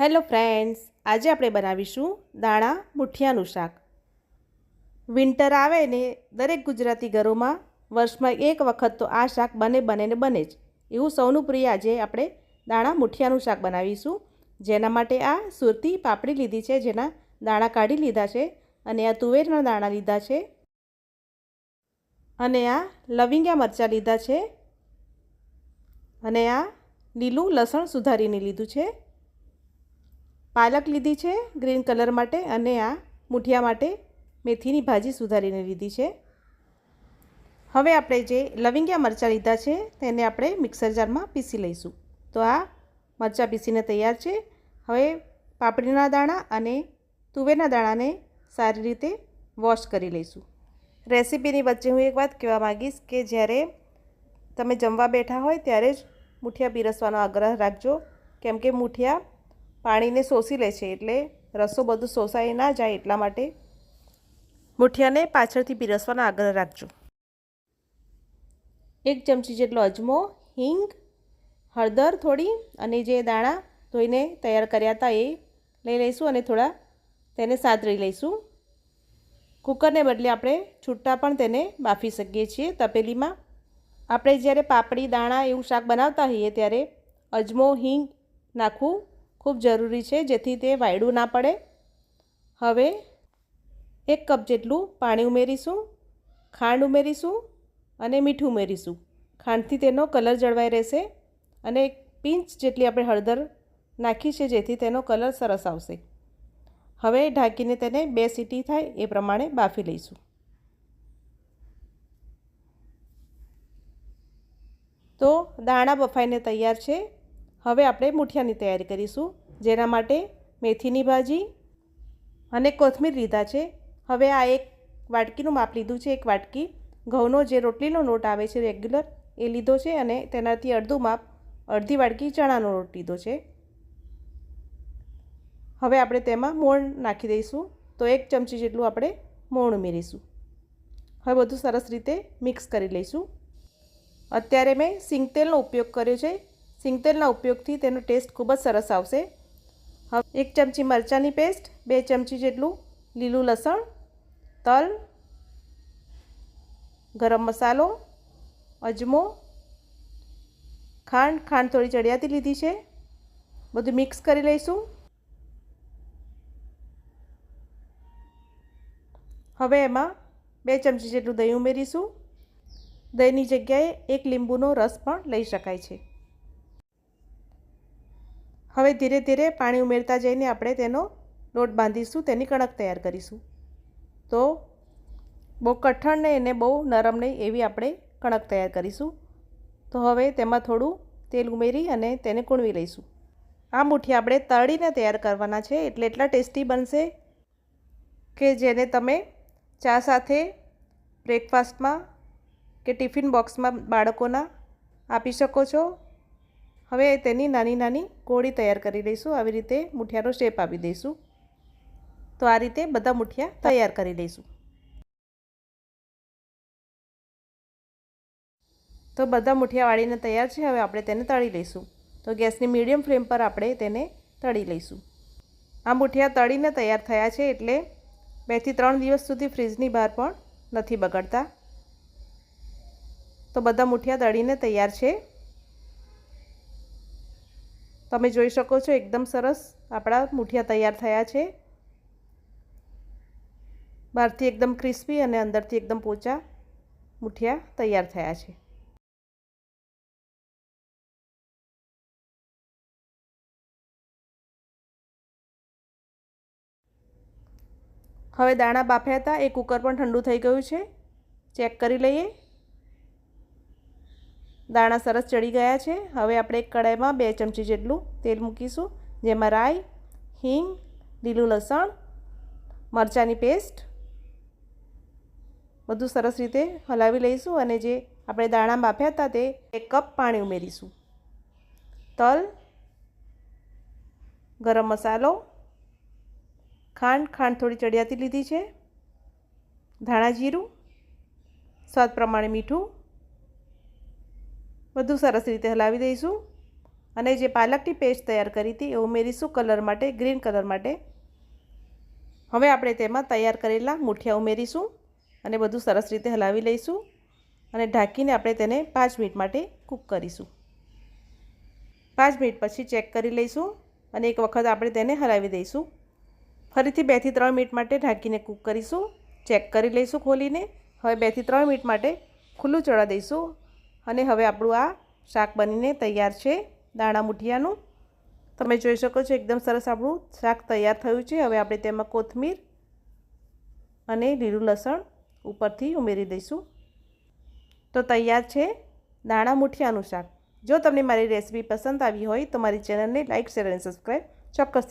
Hello friends, આજે આપણે બનાવીશું દાણા મુઠિયાનું શાક. વિન્ટર આવે ને દરેક ગુજરાતી ઘરોમાં વર્ષમાં એક વખત તો આ શાક બને બને ને બને જ. એવું સૌનું પ્રિય આજે આપણે દાણા મુઠિયાનું શાક બનાવીશું. જેના માટે આ સુરતી પાપડી લીધી છે, જેના દાણા કાઢી લીધા છે અને આ તુવેરના દાણા લીધા છે. અને આ લવિંગા મરચાં લીધા છે. અને આ લીલું લસણ સુધારીને લીધું છે. પાલક લીધી છે ગ્રીન કલર માટે અને આ મૂઠિયા માટે મેથીની ભાજી સુધારીને લીધી છે. હવે આપણે જે લવિંગિયા મરચાં લીધા છે તેને આપણે મિક્સર જારમાં પીસી લઈશું. તો આ મરચાં પીસીને તૈયાર છે. હવે પાપડીના દાણા અને તુવેરના દાણાને સારી રીતે વોશ કરી લઈશું. રેસીપીની વચ્ચે હું એક વાત કહેવા માગીશ કે જ્યારે તમે જમવા બેઠા હોય ત્યારે જ મૂઠિયા પીરસવાનો આગ્રહ રાખજો. કેમ કે મૂઠિયા પાણીને શોષી લે છે એટલે રસો બધું શોષાઈ ના જાય એટલા માટે મુઠિયાને પાછળથી પીરસવાનો આગ્રહ રાખજો. એક ચમચી જેટલો અજમો, હિંગ, હળદર થોડી અને જે દાણા ધોઈને તૈયાર કર્યા હતા એ લઈ લઈશું અને થોડા તેને સાતરી લઈશું. કુકરને બદલે આપણે છૂટા પણ તેને બાફી શકીએ છીએ તપેલીમાં. આપણે જ્યારે પાપડી, દાણા એવું શાક બનાવતા હોઈએ ત્યારે અજમો, હિંગ નાખવું ખૂબ જરૂરી છે જેથી તે વાયડું ના પડે. હવે એક કપ જેટલું પાણી ઉમેરીશું, ખાંડ ઉમેરીશું અને મીઠું ઉમેરીશું. ખાંડથી તેનો કલર જળવાઈ રહેશે અને એક પિંચ જેટલી આપણે હળદર નાખી છે જેથી તેનો કલર સરસ આવશે. હવે ઢાંકીને તેને બે સીટી થાય એ પ્રમાણે બાફી લઈશું. તો દાણા બફાઈને તૈયાર છે. હવે આપણે મૂઠિયાની તૈયારી કરીશું, જેના માટે મેથીની ભાજી અને કોથમીર લીધા છે. હવે આ એક વાટકીનું માપ લીધું છે, એક વાટકી. ઘઉંનો જે રોટલીનો લોટ આવે છે, રેગ્યુલર, એ લીધો છે અને તેનાથી અડધું માપ, અડધી વાટકી ચણાનો લોટ લીધો છે. હવે આપણે તેમાં મોણ નાખી દઈશું, તો એક ચમચી જેટલું આપણે મોણ ઉમેરીશું. હવે બધું સરસ રીતે મિક્સ કરી લઈશું. અત્યારે મેં સિંગતેલનો ઉપયોગ કર્યો છે સિંગતેલના ઉપયોગથી તેનો ટેસ્ટ ખૂબ જ સરસ આવશે. હવે એક ચમચી મરચાંની પેસ્ટ, બે ચમચી જેટલું લીલું લસણ, તલ, ગરમ મસાલો, અજમો, ખાંડ ખાંડ થોડી ચડિયાતી લીધી છે. બધું મિક્સ કરી લઈશું. હવે એમાં બે ચમચી જેટલું દહીં ઉમેરીશું. દહીંની જગ્યાએ એક લીંબુનો રસ પણ લઈ શકાય છે. હવે ધીરે ધીરે પાણી ઉમેરતા જઈને આપણે તેનો લોટ બાંધીશું, તેની કણક તૈયાર કરીશું. તો બહુ કઠણ નહીં અને બહુ નરમ નહીં એવી આપણે કણક તૈયાર કરીશું. તો હવે તેમાં થોડું તેલ ઉમેરી અને તેને કૂણવી લઈશું. આ મુઠ્ઠી આપણે તળીને તૈયાર કરવાના છે, એટલે એટલા ટેસ્ટી બનશે કે જેને તમે ચા સાથે બ્રેકફાસ્ટમાં કે ટિફિન બોક્સમાં બાળકોના આપી શકો છો. હવે તેની નાની નાની કોળી તૈયાર કરી લઈશું. આવી રીતે મુઠિયાનો શેપ આપી દઈશું. તો આ રીતે બધા મુઠિયા તૈયાર કરી લઈશું. તો બધા મુઠિયા વાળીને તૈયાર છે. હવે આપણે તેને તળી લઈશું. તો ગેસની મીડિયમ ફ્લેમ પર આપણે તેને તળી લઈશું. આ મુઠિયા તળીને તૈયાર થયા છે એટલે બેથી ત્રણ દિવસ સુધી ફ્રીજની બહાર પણ નથી બગડતા. તો બધા મુઠિયા તળીને તૈયાર છે. તમે જોઈ શકો છો, એકદમ સરસ આપણા મૂઠિયા તૈયાર થયા છે. બહારથી એકદમ ક્રિસ્પી અને અંદરથી એકદમ પોચા મૂઠિયા તૈયાર થયા છે. હવે દાણા બાફ્યા હતા એ કુકર પણ ઠંડુ થઈ ગયું છે. ચેક કરી લઈએ. દાણા સરસ ચડી ગયા છે. હવે આપણે એક કડાઈમાં બે ચમચી જેટલું તેલ મૂકીશું, જેમાં રાઈ, હિંગ, લીલું લસણ, મરચાંની પેસ્ટ બધું સરસ રીતે હલાવી લઈશું અને જે આપણે દાણા બાફ્યા હતા તે એક કપ પાણી ઉમેરીશું. તલ, ગરમ મસાલો, ખાંડ ખાંડ થોડી ચડિયાતી લીધી છે, ધાણા જીરું, સ્વાદ પ્રમાણે મીઠું બધું સરસ રીતે હલાવી દઈશું. અને જે પાલકની પેસ્ટ તૈયાર કરી હતી એ ઉમેરીશું કલર માટે, ગ્રીન કલર માટે. હવે આપણે તેમાં તૈયાર કરેલા મૂઠિયા ઉમેરીશું અને બધું સરસ રીતે હલાવી લઈશું અને ઢાંકીને આપણે તેને પાંચ મિનિટ માટે કૂક કરીશું. પાંચ મિનિટ પછી ચેક કરી લઈશું અને એક વખત આપણે તેને હલાવી દઈશું. ફરીથી બેથી ત્રણ મિનિટ માટે ઢાંકીને કૂક કરીશું, ચેક કરી લઈશું ખોલીને. હવે બેથી ત્રણ મિનિટ માટે ખુલ્લું ચડા દઈશું અને હવે આપણું આ શાક બનીને તૈયાર છે દાણા મુઠિયાનું. તમે જોઈ શકો છો એકદમ સરસ આપણું શાક તૈયાર થયું છે. હવે આપણે તેમાં કોથમીર અને લીલું લસણ ઉપરથી ઉમેરી દઈશું. તો તૈયાર છે દાણા મુઠિયાનું શાક. જો તમને મારી રેસીપી પસંદ આવી હોય તો મારી ચેનલને લાઇક શેર અને સબસ્ક્રાઈબ ચોક્કસ